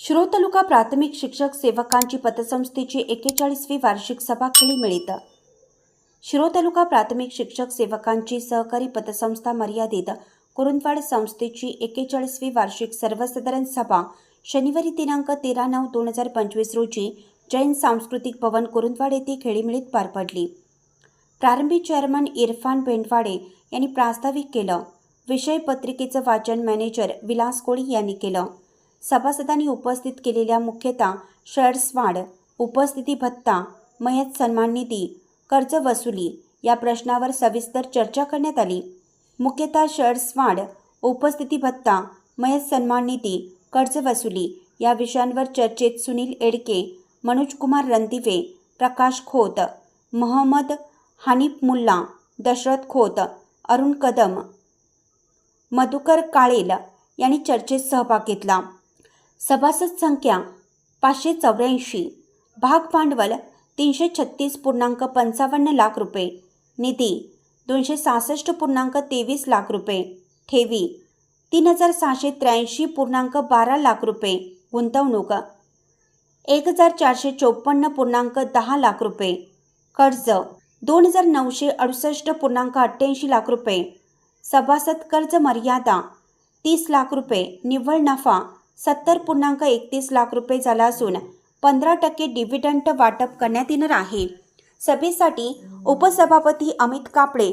शिरो तालुका प्राथमिक शिक्षक सेवकांची पतसंस्थेची एक्केचाळीसवी वार्षिक सभा खेळी मिळित. शिरो तालुका प्राथमिक शिक्षक सेवकांची सहकारी पतसंस्था मर्यादित कुरुंदवाड संस्थेची एक्केचाळीसवी वार्षिक सर्वसाधारण सभा शनिवारी दिनांक तेरा नऊ दोन हजार पंचवीस रोजी जैन सांस्कृतिक भवन कुरुंदवाड येथे खेळीमेळीत पार पडली. प्रारंभी चेअरमन इरफान बेंडवाडे यांनी प्रास्ताविक केलं. विषय पत्रिकेचं वाचन मॅनेजर विलास कोळी यांनी केलं. सभासदांनी उपस्थित केलेल्या मुख्यतः शेअर्स वाढ उपस्थिती भत्ता मयत सन्मान निधी कर्ज वसुली या प्रश्नावर सविस्तर चर्चा करण्यात आली. मुख्यतः शेअर्स वाढ उपस्थिती भत्ता मयत सन्मान निधी कर्ज वसुली या विषयांवर चर्चेत सुनील एडके मनोज कुमार रणदिवे प्रकाश खोत महम्मद हानिफ मुल्ला दशरथ खोत अरुण कदम मधुकर काळेल यांनी चर्चेत सहभाग घेतला. सभासद संख्या पाचशे चौऱ्याऐंशी. भाग भांडवल तीनशे छत्तीस पूर्णांक पंचावन्न लाख रुपये. निधी दोनशे सहासष्ट पूर्णांक तेवीस लाख रुपये. ठेवी तीन हजार सहाशे त्र्याऐंशी पूर्णांक बारा लाख रुपये. गुंतवणूक एक हजार चारशे चोपन्न पूर्णांक दहा लाख रुपये. कर्ज दोन हजार नऊशे अडुसष्ट पूर्णांक अठ्ठ्याऐंशी लाख रुपये. सभासद कर्ज मर्यादा तीस लाख रुपये. निव्वळ नफा सत्तर पूर्णांक एकतीस लाख रुपये झाला असून पंधरा टक्के डिव्हिडंट वाटप करण्यात येणार आहे. सभेसाठी उपसभापती अमित कापडे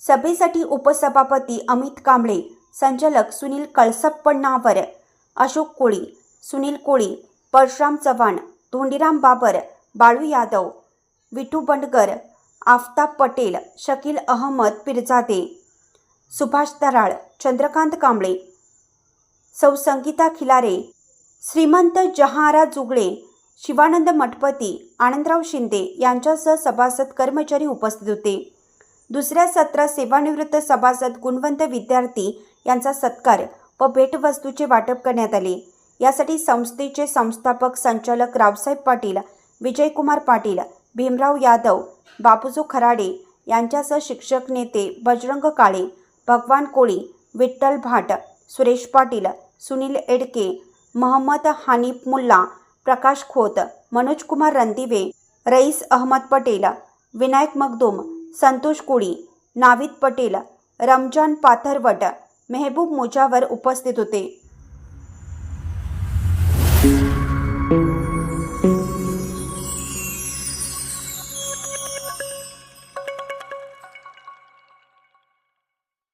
सभेसाठी उपसभापती अमित कांबळे. संचालक सुनील कळसप्पण्णावर अशोक कोळी सुनील कोळी परशुराम चव्हाण धोंडीराम बाबर बाळू यादव विठू बंडगर आफताब पटेल शकील अहमद पिरजादे सुभाष दराळ चंद्रकांत कांबळे सौ संगीता खिलारे श्रीमंत जहारा जुगळे शिवानंद मठपती आनंदराव शिंदे यांच्यासह सभासद कर्मचारी उपस्थित होते. दुसऱ्या सत्रात सेवानिवृत्त सभासद गुणवंत विद्यार्थी यांचा सत्कार व भेटवस्तूचे वाटप करण्यात आले. यासाठी संस्थेचे संस्थापक संचालक रावसाहेब पाटील विजयकुमार पाटील भीमराव यादव बापूजो खराडे यांच्यासह शिक्षक नेते बजरंग काळे भगवान कोळी विठ्ठल भाट सुरेश पाटील सुनील एडके महम्मद हानिफ मुल्ला प्रकाश खोत मनोज कुमार रणदिवे रईस अहमद पटेल विनायक मगदूम संतोष कोळी नाविद पटेल रमजान पाथरवट मेहबूब मुजावर उपस्थित होते.